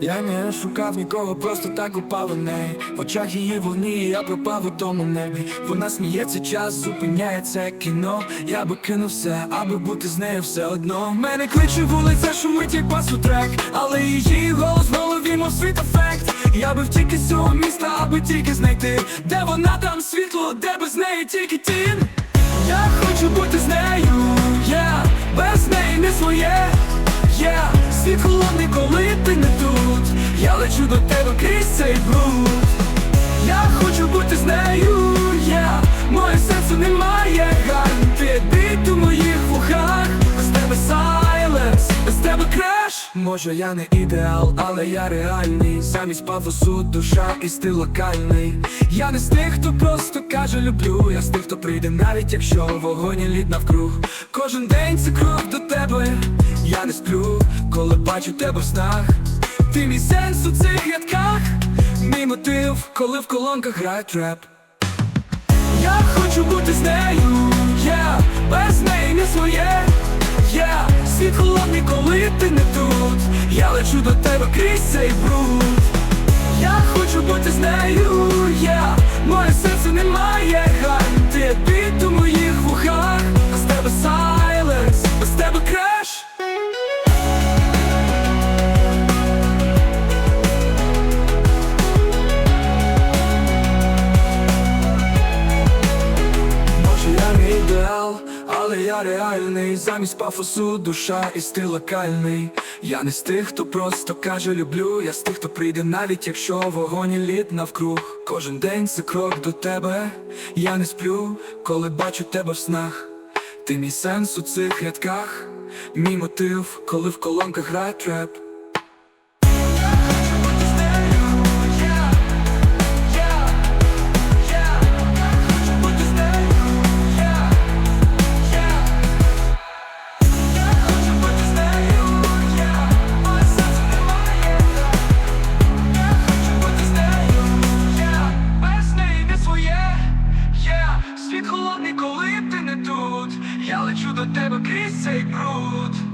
Я не шукав нікого, просто так упав у неї. В очах її вогні, я пропав у тому небі. Вона сміється, час зупиняється кіно. Я би кинув все, аби бути з нею все одно. Мене кличе вулиця, шумить як басу трек. Але її голос в голові, мов світ ефект. Я би втік із цього міста, аби тільки знайти Де вона там світло, де без неї тільки тінь. Я хочу бути з нею, yeah, без неї не своє Yeah, світ холодний, коли Я лечу до тебе крізь цей бруд. Я хочу бути з нею, yeah, моє серце не має гань Ти біт у моїх вухах, без тебе сайленс, без тебе креш Може я не ідеал, але я реальний. Замість пафосу душа і стиль локальний. Я не з тих, хто просто каже люблю Я з тих, хто прийде навіть якщо вогонь і лід навкруг. Кожен день це крок до тебе. Я не сплю, коли бачу тебе в снах Ти мій сенс у цих рядках Мій мотив, коли в колонках грає треп я хочу бути з нею, я без неї не своє, Я світ холодний, коли ти не тут. Я лечу до тебе крізь цей бруд. Я реальний Замість пафосу душа і стиль локальний. Я не з тих, хто просто каже люблю Я з тих, хто прийде навіть якщо вогонь і лід навкруг. Кожен день це крок до тебе. Я не сплю, коли бачу тебе в снах. Ти мій сенс у цих рядках. Мій мотив, коли в колонках грає треп Я лечу до тебе крізь цей бруд.